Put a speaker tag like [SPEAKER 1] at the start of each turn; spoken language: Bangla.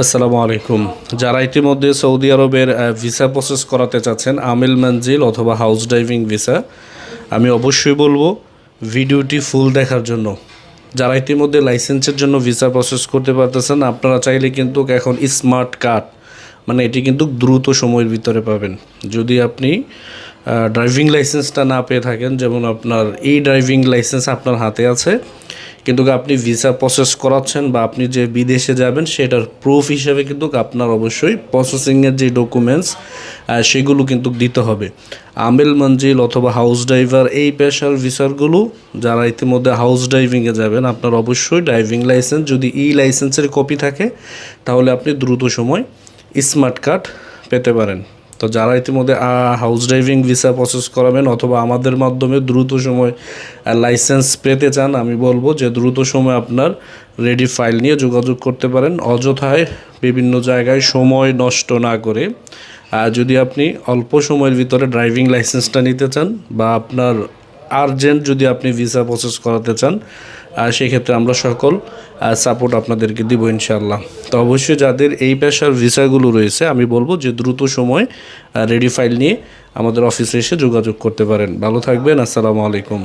[SPEAKER 1] আসসালামু আলাইকুম। যারা ইতিমধ্যে সৌদি আরবের ভিসা প্রসেস করাতে চাচ্ছেন, আমিল মঞ্জিল অথবা হাউস ড্রাইভিং ভিসা আমি অবশ্যই বলব ভিডিওটি ফুল দেখার জন্য। যারা ইতিমধ্যে লাইসেন্সের জন্য ভিসা প্রসেস করতে পারতেছেন, আপনারা চাইলে কিন্তু এখন স্মার্ট কার্ড মানে এটি কিন্তু দ্রুত সময়ের ভিতরে পাবেন। যদি আপনি ড্রাইভিং লাইসেন্সটা না পেয়ে থাকেন, যেমন আপনার এই ড্রাইভিং লাইসেন্স আপনার হাতে আছে কিন্তু আপনি ভিসা প্রসেস করাচ্ছেন বা আপনি যে বিদেশে যাবেন, সেটার প্রুফ হিসেবে কিন্তু আপনার অবশ্যই প্রসেসিংয়ের যে ডকুমেন্টস সেগুলো কিন্তু দিতে হবে। আমেল মঞ্জিল অথবা হাউস ড্রাইভার এই পেশার ভিসারগুলো যারা ইতিমধ্যে হাউস ড্রাইভিংয়ে যাবেন, আপনার অবশ্যই ড্রাইভিং লাইসেন্স যদি ই লাইসেন্সের কপি থাকে, তাহলে আপনি দ্রুত সময় স্মার্ট কার্ড পেতে পারেন। তো যারা ইতিমধ্যে হাউস ড্রাইভিং ভিসা প্রসেস করাবেন অথবা আমাদের মাধ্যমে দ্রুত সময় লাইসেন্স পেতে চান, আমি বলব যে দ্রুত সময় আপনার রেডি ফাইল নিয়ে যোগাযোগ করতে পারেন। অযথায় বিভিন্ন জায়গায় সময় নষ্ট না করে যদি আপনি অল্প সময়ের ভিতরে ড্রাইভিং লাইসেন্সটা নিতে চান বা আপনার আর্জেন্ট যদি আপনি ভিসা প্রসেস করাতে চান সেক্ষেত্রে আমরা সকল সাপোর্ট আপনাদেরকে দিব ইনশাল্লাহ তো অবশ্যই যাদের এই পেশার ভিসাগুলো রয়েছে, আমি বলব যে দ্রুত সময় রেডি ফাইল নিয়ে আমাদের অফিসে এসে যোগাযোগ করতে পারেন। ভালো থাকবেন, আসসালামু আলাইকুম।